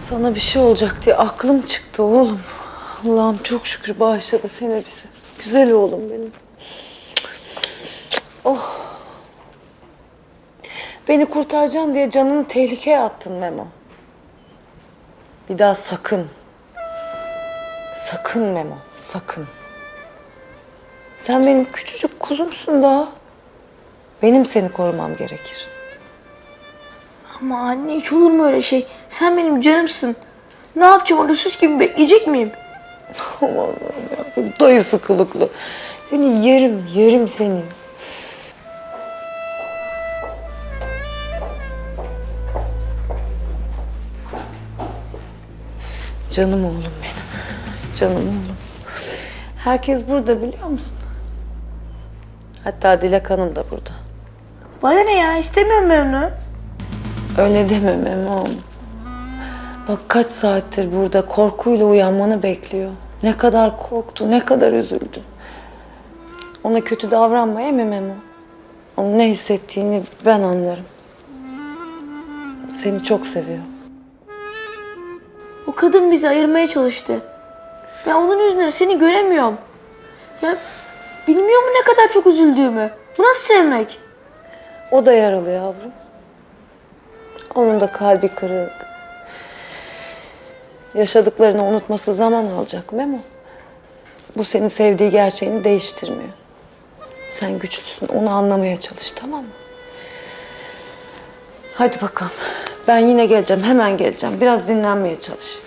Sana bir şey olacak diye aklım çıktı oğlum. Allah'ım çok şükür bağışladı seni bize. Güzel oğlum benim. Oh. Beni kurtaracaksın diye canını tehlikeye attın Memo. Bir daha sakın. Sakın Memo, sakın. Sen benim küçücük kuzumsun daha. Benim seni korumam gerekir. Ama anne hiç olur mu öyle şey? Sen benim canımsın. Ne yapacağım orada süs gibi bekleyecek miyim? Aman Allah'ım ya. Dayısı kılıklı. Seni yerim, yerim seni. Canım oğlum benim. Canım oğlum. Herkes burada biliyor musun? Hatta Dilek Hanım da burada. Bana ne ya istemiyorum ben onu. Öyle deme Memom. Bak kaç saattir burada korkuyla uyanmanı bekliyor. Ne kadar korktu, ne kadar üzüldü. Ona kötü davranma mi Memo? Onun ne hissettiğini ben anlarım. Seni çok seviyor. O kadın bizi ayırmaya çalıştı. Ben onun yüzünden seni göremiyorum. Ya bilmiyor mu ne kadar çok üzüldüğümü? Bu nasıl sevmek? O da yaralı yavrum. Onun da kalbi kırık. Yaşadıklarını unutması zaman alacak Memo. Bu seni sevdiği gerçeğini değiştirmiyor. Sen güçlüsün. Onu anlamaya çalış tamam mı? Hadi bakalım. Ben yine geleceğim. Hemen geleceğim. Biraz dinlenmeye çalış.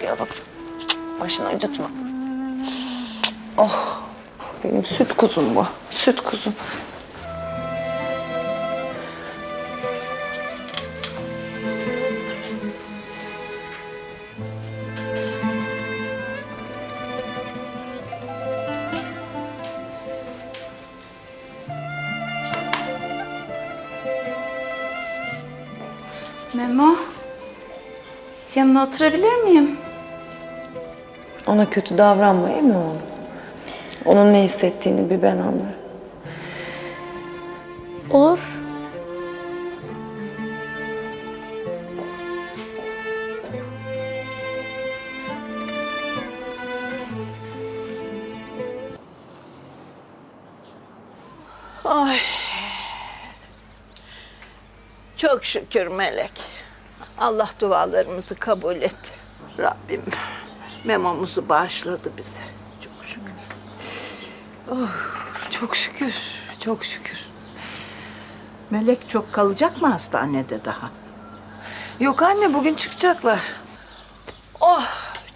Gel bak. Başını acıtma. Oh. Benim süt kuzum bu. Süt kuzum. Memo, yanına oturabilir miyim? Ona kötü davranma değil mi oğlum? Onun ne hissettiğini bir ben anlarım. Olur. Çok şükür Melek. Allah dualarımızı kabul et. Rabbim memomuzu bağışladı bize. Çok şükür. Çok şükür, çok şükür. Melek çok kalacak mı hastanede daha? Yok anne bugün çıkacaklar. Oh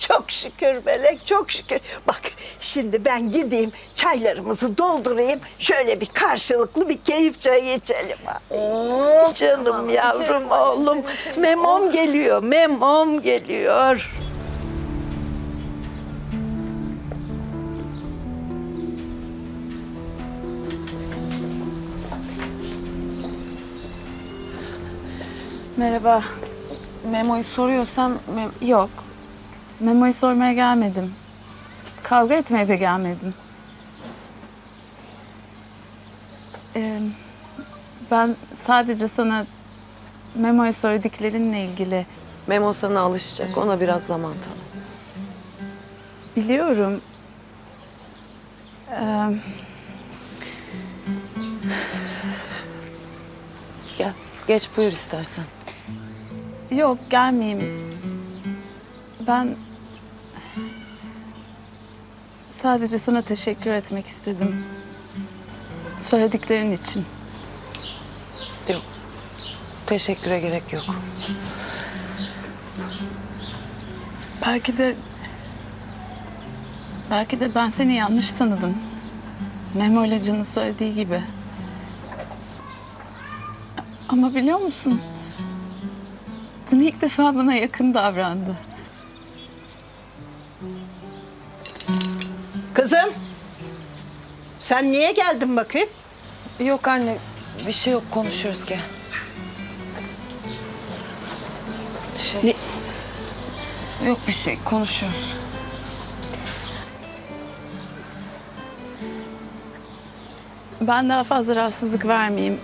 çok şükür Melek çok şükür. Bak şimdi ben gideyim çaylarımızı doldurayım. Şöyle bir karşılıklı bir keyif çayı içelim. Ay, Canım yavrum oğlum. Memom geliyor memom geliyor. Merhaba. Memo'yu soruyorsam Mem- Yok. Memo'yu sormaya gelmedim. Kavga etmeye de gelmedim. Ee, ben sadece sana Memo'ya söylediklerinle ilgili Memo sana alışacak. Ona biraz zaman tanı. biliyorum. Ee, Gel, geç buyur istersen. yok gelmeyeyim. Ben sadece sana teşekkür etmek istedim. Söylediklerin için. Yok, teşekküre gerek yok. Belki de belki de ben seni yanlış tanıdım. Memo ile Can'ın söylediği gibi. Ama biliyor musun? Can ilk defa bana yakın davrandı. Kızım sen niye geldin bakayım? Yok anne, bir şey yok. Konuşuyoruz gel. Şey... Yok bir şey, konuşuyoruz. Ben daha fazla rahatsızlık vermeyeyim.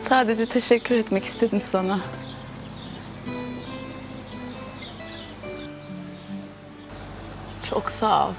Sadece teşekkür etmek istedim sana. Çok sağ ol.